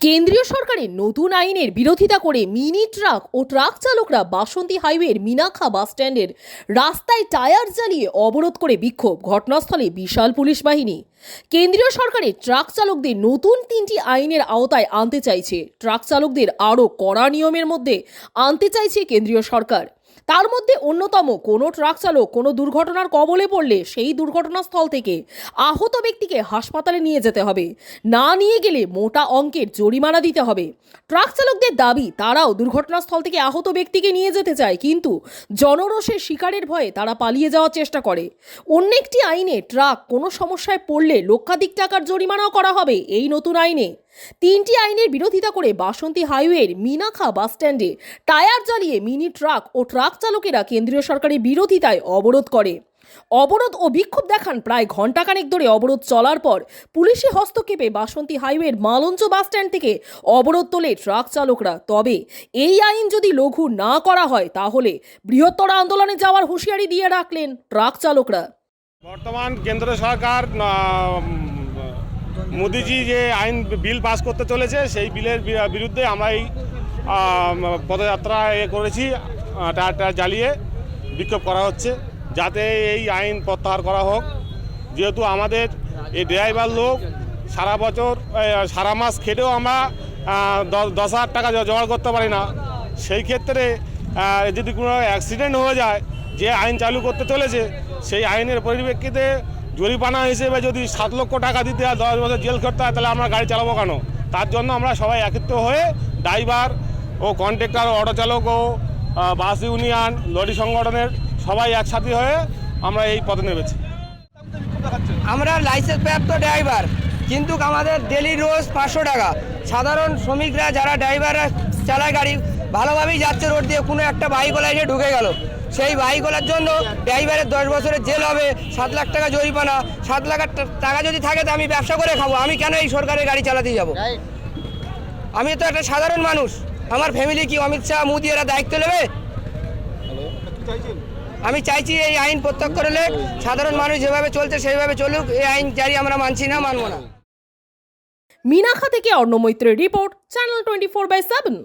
কেন্দ্রীয় সরকারের নতুন আইনের বিরোধিতা করে মিনি ট্রাক ও ট্রাক চালকরা বাসন্তী হাইওয়ের মিনাখা বাসস্ট্যান্ডের রাস্তায় টায়ার জ্বালিয়ে অবরোধ করে বিক্ষোভ। ঘটনাস্থলে বিশাল পুলিশ বাহিনী। কেন্দ্রীয় সরকারের ট্রাক চালকদের নতুন তিনটি আইনের আওতায় আনতে চাইছে। ট্রাক চালকদের আরও কড়া নিয়মের মধ্যে আনতে চাইছে কেন্দ্রীয় সরকার। তার মধ্যে অন্যতম, কোনো ট্রাক চালক, কোনো দুর্ঘটনার কবলে পড়লে সেই দুর্ঘটনাস্থল থেকে আহত ব্যক্তিকে হাসপাতালে নিয়ে যেতে হবে। না নিয়ে গেলে মোটা অঙ্কের জরিমানা দিতে হবে। ট্রাক চালকদের দাবি, তারাও দুর্ঘটনাস্থল থেকে আহত ব্যক্তিকে নিয়ে যেতে চায়, কিন্তু জনরোষের শিকারের ভয়ে তারা পালিয়ে যাওয়ার চেষ্টা করে। অন্য একটি আইনে ট্রাক কোনো সমস্যায় পড়লে লক্ষাধিক টাকার জরিমানাও করা হবে, এই নতুন আইনে। তিনটি আইনের বিরোধিতা করে বাসন্তী হাইওয়ের মিনাখা বাসস্ট্যান্ডে টায়ার জ্বালিয়ে মিনি ট্রাক ও ট্রাক চালকেরা কেন্দ্রীয় সরকারের বিরোধিতায় অবরোধ করে। অবরোধ ও বিক্ষোভ দেখান প্রায় ঘণ্টাখানেক ধরে অবরোধ চলার পর পুলিশি হস্তক্ষেপে বাসন্তী হাইওয়ের মালঞ্চ বাসস্ট্যান্ড থেকে অবরোধ তোলে ট্রাক চালকরা। তবে এই আইন যদি লঘু না করা হয়, তাহলে বৃহত্তর আন্দোলনে যাওয়ার হুঁশিয়ারি দিয়ে রাখলেন ট্রাক চালকরা। বর্তমান কেন্দ্র সরকার মোদিজি যে আইন বিল পাস করতে চলেছে, সেই বিলের বিরুদ্ধে আমরা এই পদযাত্রা এ করেছি টায়ার জ্বালিয়ে বিক্ষোভ করা হচ্ছে। যাতে এই আইন প্রত্যাহার করা হোক। যেহেতু আমাদের এই ড্রাইভার লোক সারা বছর সারা মাস খেটেও আমরা দশ হাজার টাকা জোগাড় করতে পারি না। সেই ক্ষেত্রে যদি কোনো অ্যাক্সিডেন্ট হয়ে যায়, যে আইন চালু করতে চলেছে, সেই আইনের পরিপ্রেক্ষিতে জরিমানা হিসেবে যদি সাত লক্ষ টাকা দিতে হয়, দশ বছর জেল করতে হয়, তাহলে আমরা গাড়ি চালাবো কেন? তার জন্য আমরা সবাই একত্রিত হয়ে ড্রাইভার ও কন্ট্রাক্টর, অটো চালক ও বাস ইউনিয়ন, লরি সংগঠনের সবাই একসাথে হয়ে আমরা এই পথে নেমেছি। আমরা লাইসেন্স প্রাপ্ত ড্রাইভার, কিন্তু আমাদের ডেলি রোজ পাঁচশো টাকা। সাধারণ শ্রমিকরা যারা ড্রাইভাররা চালায় গাড়ি, ভালোভাবেই যাচ্ছে রোড দিয়ে, কোনো একটা বাইকওয়ালা এসে ঢুকে গেল। সেই বাইকওয়ালার জন্য ড্রাইভারের দশ বছরের জেল হবে সাত লাখ টাকা জরিমানা সাত লাখ টাকা যদি থাকে তো আমি ব্যবসা করে খাব আমি কেন এই সরকারের গাড়ি চালাতে যাব? আমি তো একটা সাধারণ মানুষ আমার ফ্যামিলি কি অমিত শাহ মোদি এরা দায়িত্ব নেবে? আমি চাইছি এই আইন প্রত্যক্ষ করলে সাধারণ মানুষ যেভাবে চলছে সেইভাবে চলুক এই আইন জারি আমরা মানছি না মানবো না। মিনাখা থেকে Arna মৈত্রের report channel twenty four by seven